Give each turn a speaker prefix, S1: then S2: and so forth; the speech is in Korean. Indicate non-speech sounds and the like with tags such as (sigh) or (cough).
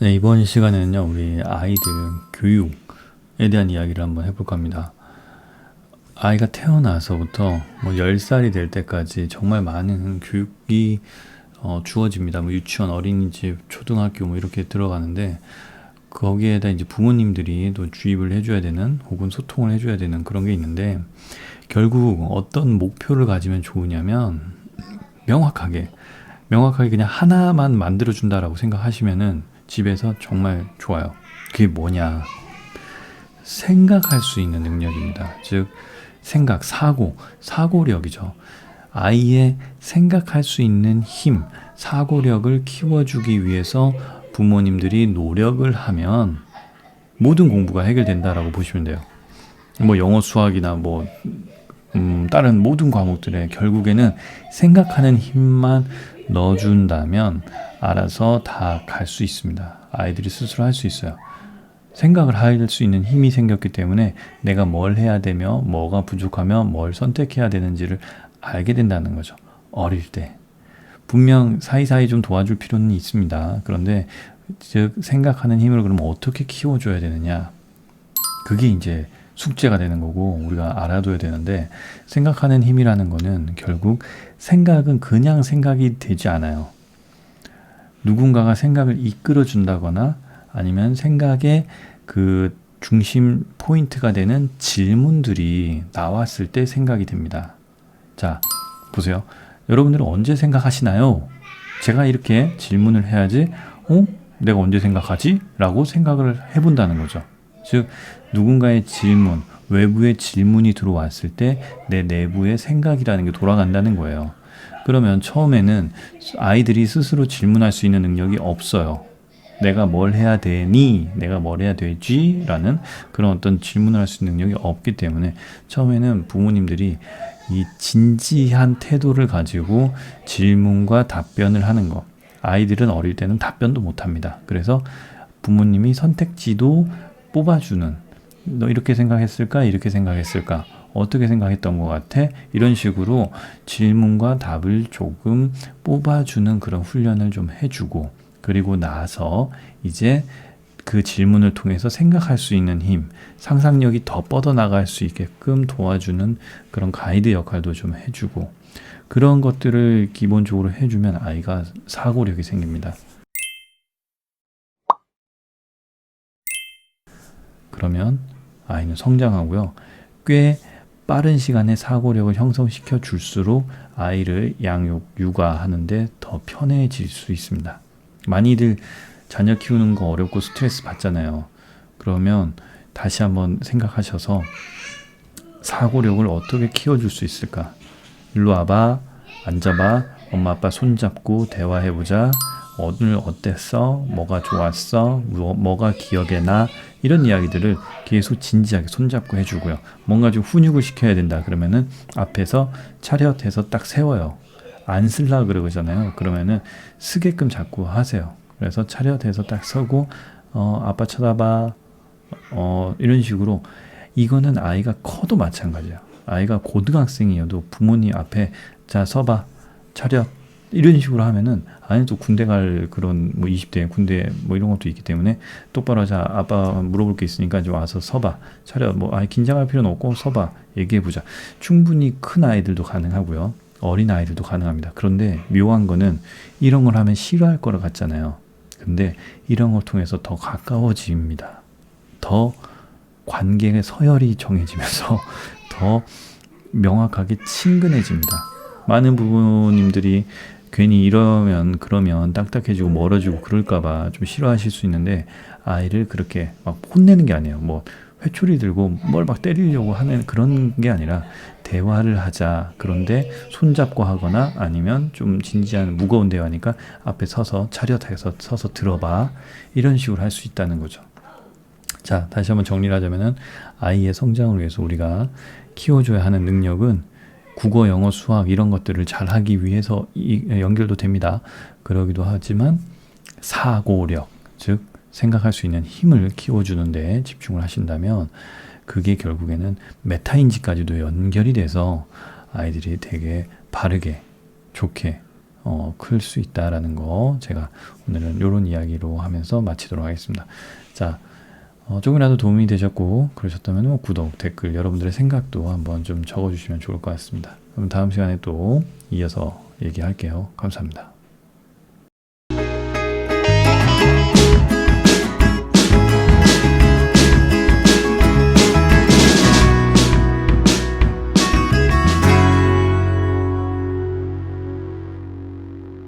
S1: 네, 이번 시간에는요, 우리 아이들 교육에 대한 이야기를 한번 해볼까 합니다. 아이가 태어나서부터 뭐 10살이 될 때까지 정말 많은 교육이 어, 주어집니다. 뭐 유치원, 어린이집, 초등학교 뭐 이렇게 들어가는데 거기에다 이제 부모님들이 또 주입을 해줘야 되는 혹은 소통을 해줘야 되는 그런 게 있는데 결국 어떤 목표를 가지면 좋으냐면 명확하게 명확하게 그냥 하나만 만들어 준다라고 생각하시면은 집에서 정말 좋아요. 그게 뭐냐? 생각할 수 있는 능력입니다. 즉 생각, 사고, 사고력이죠. 아이의 생각할 수 있는 힘, 사고력을 키워주기 위해서 부모님들이 노력을 하면 모든 공부가 해결된다라고 보시면 돼요. 뭐 영어, 수학이나 뭐 음, 다른 모든 과목들에 결국에는 생각하는 힘만 넣어준다면 알아서 다 갈 수 있습니다. 아이들이 스스로 할 수 있어요. 생각을 할 수 있는 힘이 생겼기 때문에 내가 뭘 해야 되며 뭐가 부족하며 뭘 선택해야 되는지를 알게 된다는 거죠. 어릴 때. 분명 사이사이 좀 도와줄 필요는 있습니다. 그런데 즉 생각하는 힘을 그럼 어떻게 키워줘야 되느냐. 그게 이제 숙제가 되는 거고 우리가 알아둬야 되는데 생각하는 힘이라는 거는 결국 생각은 그냥 생각이 되지 않아요. 누군가가 생각을 이끌어 준다거나 아니면 생각의 그 중심 포인트가 되는 질문들이 나왔을 때 생각이 됩니다. 자, 보세요. 여러분들은 언제 생각하시나요? 제가 이렇게 질문을 해야지, 어? 내가 언제 생각하지? 라고 생각을 해본다는 거죠. 즉, 누군가의 질문, 외부의 질문이 들어왔을 때 내 내부의 생각이라는 게 돌아간다는 거예요. 그러면 처음에는 아이들이 스스로 질문할 수 있는 능력이 없어요. 내가 뭘 해야 되니? 내가 뭘 해야 되지? 라는 그런 어떤 질문을 할 수 있는 능력이 없기 때문에 처음에는 부모님들이 이 진지한 태도를 가지고 질문과 답변을 하는 것. 아이들은 어릴 때는 답변도 못 합니다. 그래서 부모님이 선택지도 뽑아주는 너 이렇게 생각했을까? 이렇게 생각했을까? 어떻게 생각했던 것 같아? 이런 식으로 질문과 답을 조금 뽑아주는 그런 훈련을 좀 해주고, 그리고 나서 이제 그 질문을 통해서 생각할 수 있는 힘, 상상력이 더 뻗어나갈 수 있게끔 도와주는 그런 가이드 역할도 좀 해주고, 그런 것들을 기본적으로 해주면 아이가 사고력이 생깁니다. 그러면 아이는 성장하고요. 꽤 빠른 시간에 사고력을 형성시켜 줄수록 아이를 양육, 육아하는데 더 편해질 수 있습니다. 많이들 자녀 키우는 거 어렵고 스트레스 받잖아요. 그러면 다시 한번 생각하셔서 사고력을 어떻게 키워줄 수 있을까? 일로 와봐, 앉아봐, 엄마 아빠 손잡고 대화해보자. 오늘 어땠어? 뭐가 좋았어? 뭐, 뭐가 기억에 나? 이런 이야기들을 계속 진지하게 손잡고 해주고요. 뭔가 좀 훈육을 시켜야 된다. 그러면은 앞에서 차렷해서 딱 세워요. 안 쓸라 그러잖아요. 그러면은 쓰게끔 자꾸 하세요. 그래서 차렷해서 딱 서고 어 아빠 쳐다봐 어 이런 식으로 이거는 아이가 커도 마찬가지야. 아이가 고등학생이어도 부모님 앞에 자 서봐 차렷 이런 식으로 하면은 아니 또 군대 갈 그런 뭐 20대 군대 뭐 이런 것도 있기 때문에 똑바로 자 아빠 물어볼 게 있으니까 이제 와서 서봐. 차려. 뭐 아니 긴장할 필요는 없고 서봐. 얘기해 보자. 충분히 큰 아이들도 가능하고요. 어린 아이들도 가능합니다. 그런데 묘한 거는 이런 걸 하면 싫어할 거라 같잖아요. 근데 이런 걸 통해서 더 가까워집니다. 더 관계의 서열이 정해지면서 (laughs) 더 명확하게 친근해집니다. 많은 부모님들이 괜히 이러면 그러면 딱딱해지고 멀어지고 그럴까봐 좀 싫어하실 수 있는데 아이를 그렇게 막 혼내는 게 아니에요. 뭐 회초리 들고 뭘 막 때리려고 하는 그런 게 아니라 대화를 하자. 그런데 손잡고 하거나 아니면 좀 진지한 무거운 대화니까 앞에 서서 차렷해서 서서 들어봐. 이런 식으로 할 수 있다는 거죠. 자, 다시 한번 정리를 하자면은 아이의 성장을 위해서 우리가 키워줘야 하는 능력은 국어, 영어, 수학 이런 것들을 잘 하기 위해서 연결도 됩니다. 그러기도 하지만 사고력, 즉 생각할 수 있는 힘을 키워주는데 집중을 하신다면 그게 결국에는 메타인지까지도 연결이 돼서 아이들이 되게 바르게, 좋게 어, 클 수 있다라는 거 제가 오늘은 이런 이야기로 하면서 마치도록 하겠습니다. 자, 어, 조금이라도 도움이 되셨고 그러셨다면 뭐 구독, 댓글 여러분들의 생각도 한번 좀 적어주시면 좋을 것 같습니다. 그럼 다음 시간에 또 이어서 얘기할게요. 감사합니다.